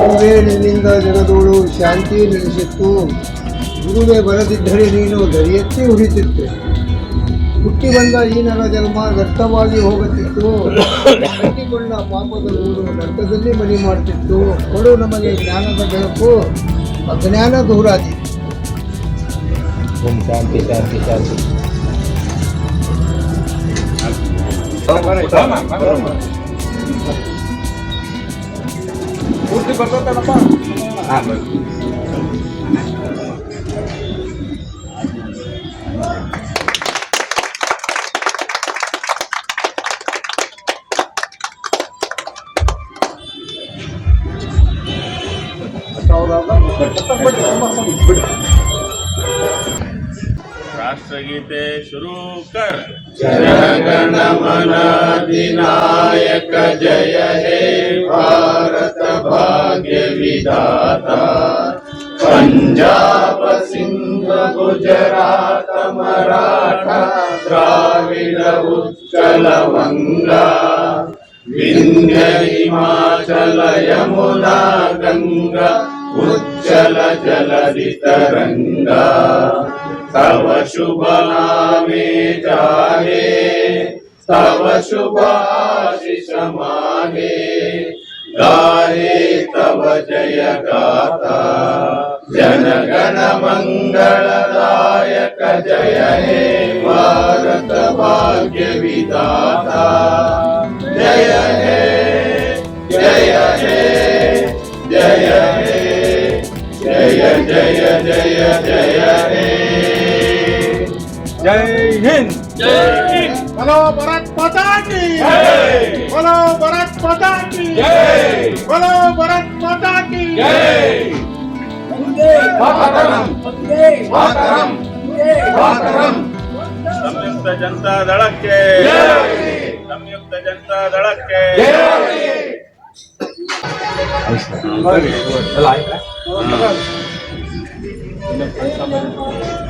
ಗುರುವೇ ನಿನ್ನಿಂದ ಜಗದೋಳು ಶಾಂತಿ ನೆಲೆಸಿತ್ತು ಗುರುವೇ ಬರದಿದ್ದರೆ ನೀನು ದರಿಯತ್ತೇ ಉಳಿತಿತ್ತು. ಹುಟ್ಟಿ ಬಂದ ಈ ನರ ಜನ್ಮ ವ್ಯರ್ಥವಾಗಿ ಹೋಗುತ್ತಿತ್ತು. ಕಟ್ಟಿಕೊಂಡ ಪಾಪದ ಊರು ನರಕದಲ್ಲಿ ಮನೆ ಮಾಡ್ತಿತ್ತು. ಕೊಡು ನಮಗೆ ಜ್ಞಾನದ ಬೆಳಕು ಅಜ್ಞಾನ ದೂರಾದಿ ಶಾಂತಿ ಶಾಂತಿ ಶಾಂತಿ. ಶಾಂತಿ राष्ट्रगीते शुरू कर जनगणमन अधिनायक जय हे भारत भाग्य विधाता पंजाब सिंध गुजरात मराठा द्राविड उत्कल वंगा विंध्य हिमाचल यमुना गंगा उज्जल जलधि तरंगा तव शुभ नामे जाहे तव शुभ आशीष माहे गाहे तव जय गाथा जन गण मंगलदायक जय हे विधाता जय हे जय हे जय हे, जय जय जय जय हे। जय हिंद। बोलो भरत माता की। बोलो भरत माता की। बोलो भरत माता की। संयुक्त जनता धड़के संयुक्त जनता धड़के चला हाँ।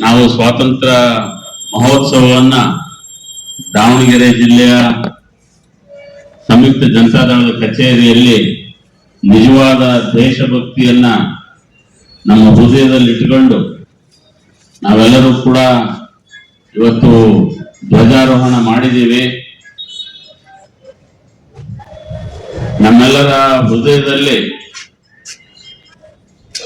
ನಾವು ಸ್ವಾತಂತ್ರ್ಯ ಮಹೋತ್ಸವವನ್ನ ದಾವಣಗೆರೆ ಜಿಲ್ಲೆಯ ಸಂಯುಕ್ತ ಜನತಾದಳದ ಕಚೇರಿಯಲ್ಲಿ ನಿಜವಾದ ದೇಶಭಕ್ತಿಯನ್ನ ನಮ್ಮ ಹೃದಯದಲ್ಲಿ ಇಟ್ಟುಕೊಂಡು ನಾವೆಲ್ಲರೂ ಕೂಡ ಇವತ್ತು ಧ್ವಜಾರೋಹಣ ಮಾಡಿದ್ದೀವಿ. ನಮ್ಮೆಲ್ಲರ ಹೃದಯದಲ್ಲಿ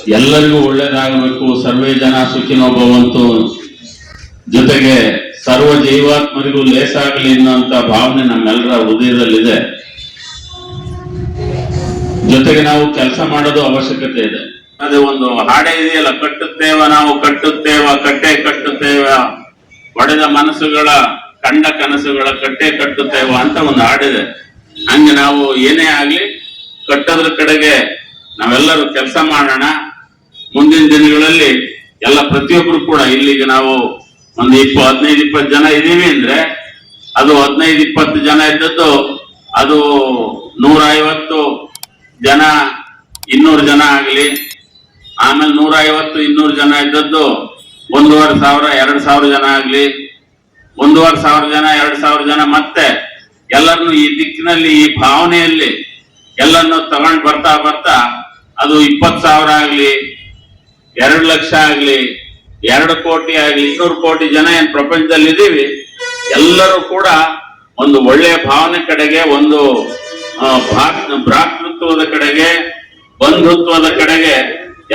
ಎಲ್ಲರಿಗೂ ಒಳ್ಳೇದಾಗಬೇಕು. ಸರ್ವೇ ಜನ ಸುಖಿನೋಭವಂತು. ಜೊತೆಗೆ ಸರ್ವ ಜೀವಾತ್ಮರಿಗೂ ಲೇಸಾಗಲಿ ಅನ್ನುವಂತ ಭಾವನೆ ನಮ್ಮೆಲ್ಲರ ಹೃದಯದಲ್ಲಿದೆ. ಜೊತೆಗೆ ನಾವು ಕೆಲಸ ಮಾಡೋದು ಅವಶ್ಯಕತೆ ಇದೆ. ಅದೇ ಒಂದು ಹಾಡೆ ಇದೆಯಲ್ಲ, ಕಟ್ಟುತ್ತೇವ ನಾವು, ಕಟ್ಟುತ್ತೇವ, ಕಟ್ಟೆ ಕಟ್ಟುತ್ತೇವ. ಒಡೆದ ಮನಸ್ಸುಗಳ, ಕಂಡ ಕನಸುಗಳ ಕಟ್ಟೆ ಕಟ್ಟುತ್ತೇವ ಅಂತ ಒಂದು ಹಾಡಿದೆ ಹಂಗೆ ನಾವು ಏನೇ ಆಗ್ಲಿ, ಕಟ್ಟೋದ್ರ ಕಡೆಗೆ ನಾವೆಲ್ಲರೂ ಕೆಲಸ ಮಾಡೋಣ. ಮುಂದಿನ ದಿನಗಳಲ್ಲಿ ಎಲ್ಲ ಪ್ರತಿಯೊಬ್ಬರು ಕೂಡ ಇಲ್ಲಿಗೆ ನಾವು ಒಂದು ಇಪ್ಪ ಹದಿನೈದು, ಇಪ್ಪತ್ತು ಜನ ಇದ್ದೀವಿ ಅಂದ್ರೆ ಅದು ಹದಿನೈದು, ಇಪ್ಪತ್ತು ಜನ ಇದ್ದದ್ದು ಅದು ನೂರ ಐವತ್ತು ಜನ, ಇನ್ನೂರು ಜನ ಆಗಲಿ. ಆಮೇಲೆ ನೂರ ಐವತ್ತು ಇನ್ನೂರು ಜನ ಇದ್ದದ್ದು ಒಂದೂವರೆ ಸಾವಿರ, ಎರಡು ಸಾವಿರ ಜನ ಆಗಲಿ. ಒಂದೂವರೆ ಸಾವಿರ ಜನ, ಎರಡು ಸಾವಿರ ಜನ ಮತ್ತೆ ಎಲ್ಲರನ್ನು ಈ ದಿಕ್ಕಿನಲ್ಲಿ, ಈ ಭಾವನೆಯಲ್ಲಿ ಎಲ್ಲರನ್ನು ತಗೊಂಡು ಬರ್ತಾ ಬರ್ತಾ ಅದು ಇಪ್ಪತ್ತು ಸಾವಿರ ಆಗ್ಲಿ ಎರಡು ಲಕ್ಷ ಆಗ್ಲಿ, ಎರಡು ಕೋಟಿ ಆಗ್ಲಿ, ಇನ್ನೂರು ಕೋಟಿ ಜನ ಏನ್ ಪ್ರಪಂಚದಲ್ಲಿ ಇದೀವಿ ಎಲ್ಲರೂ ಕೂಡ ಒಂದು ಒಳ್ಳೆಯ ಭಾವನೆ ಕಡೆಗೆ, ಒಂದು ಭ್ರಾತೃತ್ವದ ಕಡೆಗೆ, ಬಂಧುತ್ವದ ಕಡೆಗೆ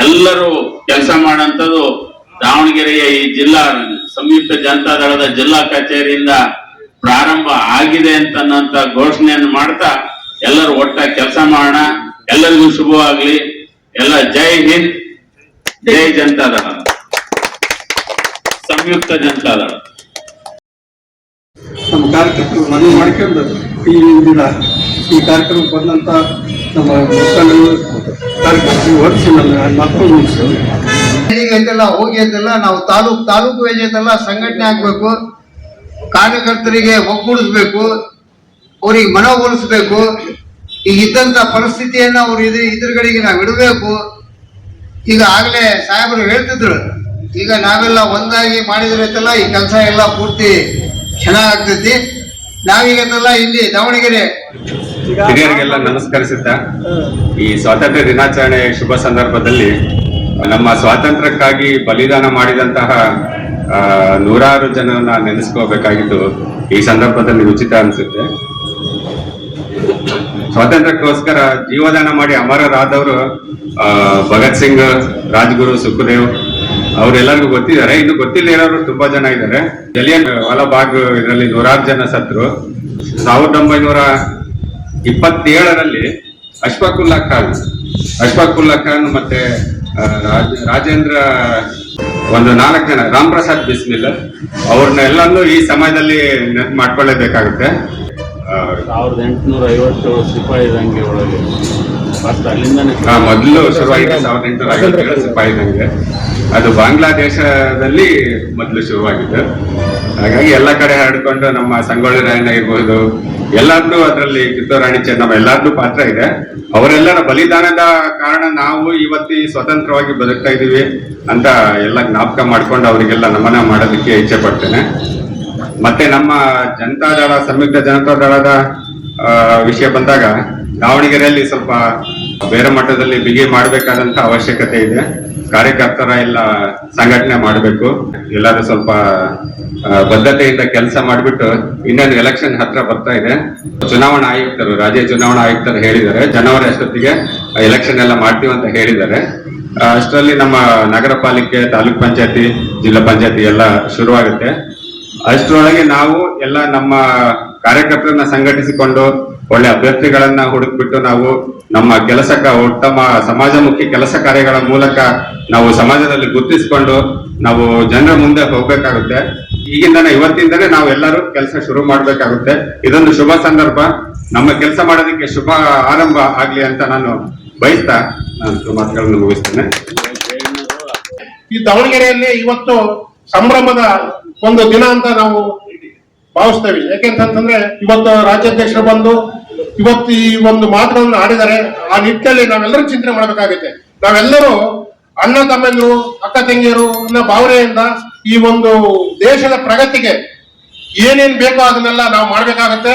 ಎಲ್ಲರೂ ಕೆಲಸ ಮಾಡಂತದ್ದು ದಾವಣಗೆರೆಯ ಈ ಜಿಲ್ಲಾ ಸಂಯುಕ್ತ ಜನತಾ ದಳದ ಜಿಲ್ಲಾ ಕಚೇರಿಯಿಂದ ಪ್ರಾರಂಭ ಆಗಿದೆ ಅಂತ ಘೋಷಣೆಯನ್ನು ಮಾಡ್ತಾ ಎಲ್ಲರೂ ಒಟ್ಟಾಗಿ ಕೆಲಸ ಮಾಡೋಣ. ಎಲ್ಲರಿಗೂ ಶುಭವಾಗ್ಲಿ. ಎಲ್ಲ ಜೈ ಹಿಂದ್. ಜೈ ಜನತಾ ದಳ ಸಂಯುಕ್ತ ಜನತಾ ದಳ ನಮ್ಮ ಕಾರ್ಯಕರ್ತರು ಮನವಿ ಮಾಡ್ಕೊಂಡು ಈ ದಿನ ಈ ಕಾರ್ಯಕ್ರಮಕ್ಕೆ ಬಂದಂತ ನಮ್ಮ ಕಾರ್ಯಕರ್ತರು ಹೊರಡಿಸಿ ನನ್ನ ಮಕ್ಕಳು ಐತಲ್ಲ ಹೋಗಿ ಐತಲ್ಲ ನಾವು ತಾಲೂಕ್ ತಾಲೂಕು ವೇಜ್ ಐತಲ್ಲ ಸಂಘಟನೆ ಆಗ್ಬೇಕು. ಕಾರ್ಯಕರ್ತರಿಗೆ ಒಗ್ಗೂಡಿಸ್ಬೇಕು. ಅವ್ರಿಗೆ ಮನವೊಲಿಸ್ಬೇಕು. ಈಗ ಇದ್ದಂತ ಪರಿಸ್ಥಿತಿಯನ್ನ ಅವ್ರು ಇದ್ರ ಇದ್ರಗಳಿಗೆ ನಾವು ಇಡಬೇಕು. ಈಗ ಆಗ್ಲೇ ಸಾಹೇಬರು ಹೇಳ್ತಿದ್ರು, ಈಗ ನಾವೆಲ್ಲ ಒಂದಾಗಿ ಮಾಡಿದ್ರೈತಲ್ಲ ಈ ಕೆಲಸ ಎಲ್ಲ ಪೂರ್ತಿ ಚೆನ್ನಾಗಾಗ್ತೈತಿ ನಾವೀಗೈತಲ್ಲ ಇಲ್ಲಿ ದಾವಣಗೆರೆ. ಹಿರಿಯರಿಗೆಲ್ಲ ನಮಸ್ಕರಿಸುತ್ತ, ಈ ಸ್ವಾತಂತ್ರ್ಯ ದಿನಾಚರಣೆ ಶುಭ ಸಂದರ್ಭದಲ್ಲಿ ನಮ್ಮ ಸ್ವಾತಂತ್ರ್ಯಕ್ಕಾಗಿ ಬಲಿದಾನ ಮಾಡಿದಂತಹ ನೂರಾರು ಜನರನ್ನ ನೆನೆಸ್ಕೋಬೇಕಾಗಿದ್ದು ಈ ಸಂದರ್ಭದಲ್ಲಿ ಉಚಿತ ಅನ್ಸುತ್ತೆ. ಸ್ವಾತಂತ್ರ್ಯಕ್ಕೋಸ್ಕರ ಜೀವದಾನ ಮಾಡಿ ಅಮರರಾದವರು ಭಗತ್ ಸಿಂಗ್, ರಾಜ್ಗುರು ಸುಖದೇವ್ ಅವರೆಲ್ಲರಿಗೂ ಗೊತ್ತಿದ್ದಾರೆ. ಇನ್ನು ಗೊತ್ತಿಲ್ಲ ಇರೋರು ತುಂಬಾ ಜನ ಇದ್ದಾರೆ. ಜಲಿಯನ್ ವಾಲಾಬಾಗ್ ಇದರಲ್ಲಿ ನೂರಾರು ಜನ ಸತ್ರು. ಸಾವಿರದ ಒಂಬೈನೂರ ಇಪ್ಪತ್ತೇಳರಲ್ಲಿ ಅಶ್ಫಾಕುಲ್ಲಾ ಖಾನ್ ಅಶ್ಫಾಕುಲ್ಲಾ ಖಾನ್ ಮತ್ತೆ ರಾಜೇಂದ್ರ ಒಂದು ನಾಲ್ಕು ಜನ ರಾಮ್ ಪ್ರಸಾದ್ ಬಿಸ್ಮಿಲ್ ಅವ್ರನ್ನೆಲ್ಲನೂ ಈ ಸಮಯದಲ್ಲಿ ನೆನಪು ಮಾಡ್ಕೊಳ್ಳೇಬೇಕಾಗುತ್ತೆ. ಸಾವಿರದ ಎಂಟುನೂರ ಐವತ್ತು ಸಿಪಾಯಿ ದಂಗೆ ಒಳಗೆ. ಫಸ್ಟ್ ಅಲ್ಲಿಂದನೇ ಮೊದಲು ಶುರುವಾಗಿದೆ, ಸಾವಿರದ ಎಂಟುನೂರ ಐವತ್ತೇಳು ಸಿಪಾಯಿ ದಂಗೆ. ಅದು ಬಾಂಗ್ಲಾದೇಶದಲ್ಲಿ ಮೊದಲು ಶುರುವಾಗಿದ್ದು. ಹಾಗಾಗಿ ಎಲ್ಲ ಕಡೆ ಹರಡ್ಕೊಂಡು ನಮ್ಮ ಸಂಗೊಳ್ಳಿ ರಾಯಣ್ಣ ಇರ್ಬೋದು ಎಲ್ಲಾರ್ದು ಅದರಲ್ಲಿ ಕಿತ್ತೂರು ರಾಣಿ ಚೆನ್ನಮ್ಮ ಎಲ್ಲಾರ್ದು ಪಾತ್ರ ಇದೆ. ಅವರೆಲ್ಲರ ಬಲಿದಾನದ ಕಾರಣ ನಾವು ಇವತ್ತು ಸ್ವತಂತ್ರವಾಗಿ ಬದುಕ್ತಾ ಇದ್ದೀವಿ ಅಂತ ಎಲ್ಲ ಜ್ಞಾಪಕ ಮಾಡ್ಕೊಂಡು ಅವರಿಗೆಲ್ಲ ನಮನ ಮಾಡೋದಕ್ಕೆ ಇಚ್ಛೆ ಪಡ್ತೇನೆ. ಮತ್ತೆ ನಮ್ಮ ಜನತಾ ದಳ, ಸಂಯುಕ್ತ ಜನತಾ ದಳದ ವಿಷಯ ಬಂದಾಗ ದಾವಣಗೆರೆಯಲ್ಲಿ ಸ್ವಲ್ಪ ಬೇರೆ ಮಟ್ಟದಲ್ಲಿ ಬಿಗಿ ಮಾಡಬೇಕಾದಂತ ಅವಶ್ಯಕತೆ ಇದೆ. ಕಾರ್ಯಕರ್ತರ ಎಲ್ಲ ಸಂಘಟನೆ ಮಾಡಬೇಕು. ಎಲ್ಲರೂ ಸ್ವಲ್ಪ ಬದ್ಧತೆಯಿಂದ ಕೆಲಸ ಮಾಡಿಬಿಟ್ಟು ಇನ್ನೊಂದು ಎಲೆಕ್ಷನ್ ಹತ್ರ ಬರ್ತಾ ಇದೆ. ಚುನಾವಣಾ ಆಯುಕ್ತರು, ರಾಜ್ಯ ಚುನಾವಣಾ ಆಯುಕ್ತರು ಹೇಳಿದ್ದಾರೆ. ಜನವರಿ ಅಷ್ಟೊತ್ತಿಗೆ ಎಲೆಕ್ಷನ್ ಎಲ್ಲ ಮಾಡ್ತೀವಿ ಅಂತ ಹೇಳಿದ್ದಾರೆ. ಅಷ್ಟರಲ್ಲಿ ನಮ್ಮ ನಗರ ಪಾಲಿಕೆ, ತಾಲೂಕ್ ಪಂಚಾಯತಿ, ಜಿಲ್ಲಾ ಪಂಚಾಯತಿ ಎಲ್ಲ ಶುರುವಾಗುತ್ತೆ. ಅಷ್ಟರೊಳಗೆ ನಾವು ಎಲ್ಲ ನಮ್ಮ ಕಾರ್ಯಕರ್ತರನ್ನ ಸಂಘಟಿಸಿಕೊಂಡು ಒಳ್ಳೆ ಅಭ್ಯರ್ಥಿಗಳನ್ನ ಹುಡುಕ್ಬಿಟ್ಟು ನಾವು ನಮ್ಮ ಕೆಲಸಕ್ಕ ಉತ್ತಮ ಸಮಾಜಮುಖಿ ಕೆಲಸ ಕಾರ್ಯಗಳ ಮೂಲಕ ನಾವು ಸಮಾಜದಲ್ಲಿ ಗುರುತಿಸಿಕೊಂಡು ನಾವು ಜನರ ಮುಂದೆ ಹೋಗ್ಬೇಕಾಗುತ್ತೆ. ಈಗಿಂದನೇ ಇವತ್ತಿಂದನೇ ನಾವು ಎಲ್ಲರೂ ಕೆಲಸ ಶುರು ಮಾಡ್ಬೇಕಾಗುತ್ತೆ. ಇದೊಂದು ಶುಭ ಸಂದರ್ಭ. ನಮ್ಮ ಕೆಲಸ ಮಾಡೋದಕ್ಕೆ ಶುಭ ಆರಂಭ ಆಗ್ಲಿ ಅಂತ ನಾನು ಬಯಸ್ತಾ ನಾನು ಮಾತುಗಳನ್ನು ಮುಗಿಸ್ತೇನೆ. ಈ ದಾವಣಗೆರೆಯಲ್ಲಿ ಇವತ್ತು ಸಂಭ್ರಮದ ಒಂದು ದಿನ ಅಂತ ನಾವು ಭಾವಿಸ್ತೇವೆ. ಯಾಕೆಂತಂದ್ರೆ ಇವತ್ತು ರಾಜ್ಯಾಧ್ಯಕ್ಷರು ಬಂದು ಇವತ್ತು ಈ ಒಂದು ಮಾತುಗಳನ್ನು ಆಡಿದರೆ ಆ ನಿಟ್ಟಿನಲ್ಲಿ ನಾವೆಲ್ಲರೂ ಚಿಂತನೆ ಮಾಡಬೇಕಾಗುತ್ತೆ. ನಾವೆಲ್ಲರೂ ಅಣ್ಣ ತಮ್ಮಂದಿರು, ಅಕ್ಕ ತಂಗಿಯರು ಅನ್ನೋ ಭಾವನೆಯಿಂದ ಈ ಒಂದು ದೇಶದ ಪ್ರಗತಿಗೆ ಏನೇನ್ ಬೇಕೋ ಅದನ್ನೆಲ್ಲ ನಾವು ಮಾಡ್ಬೇಕಾಗತ್ತೆ.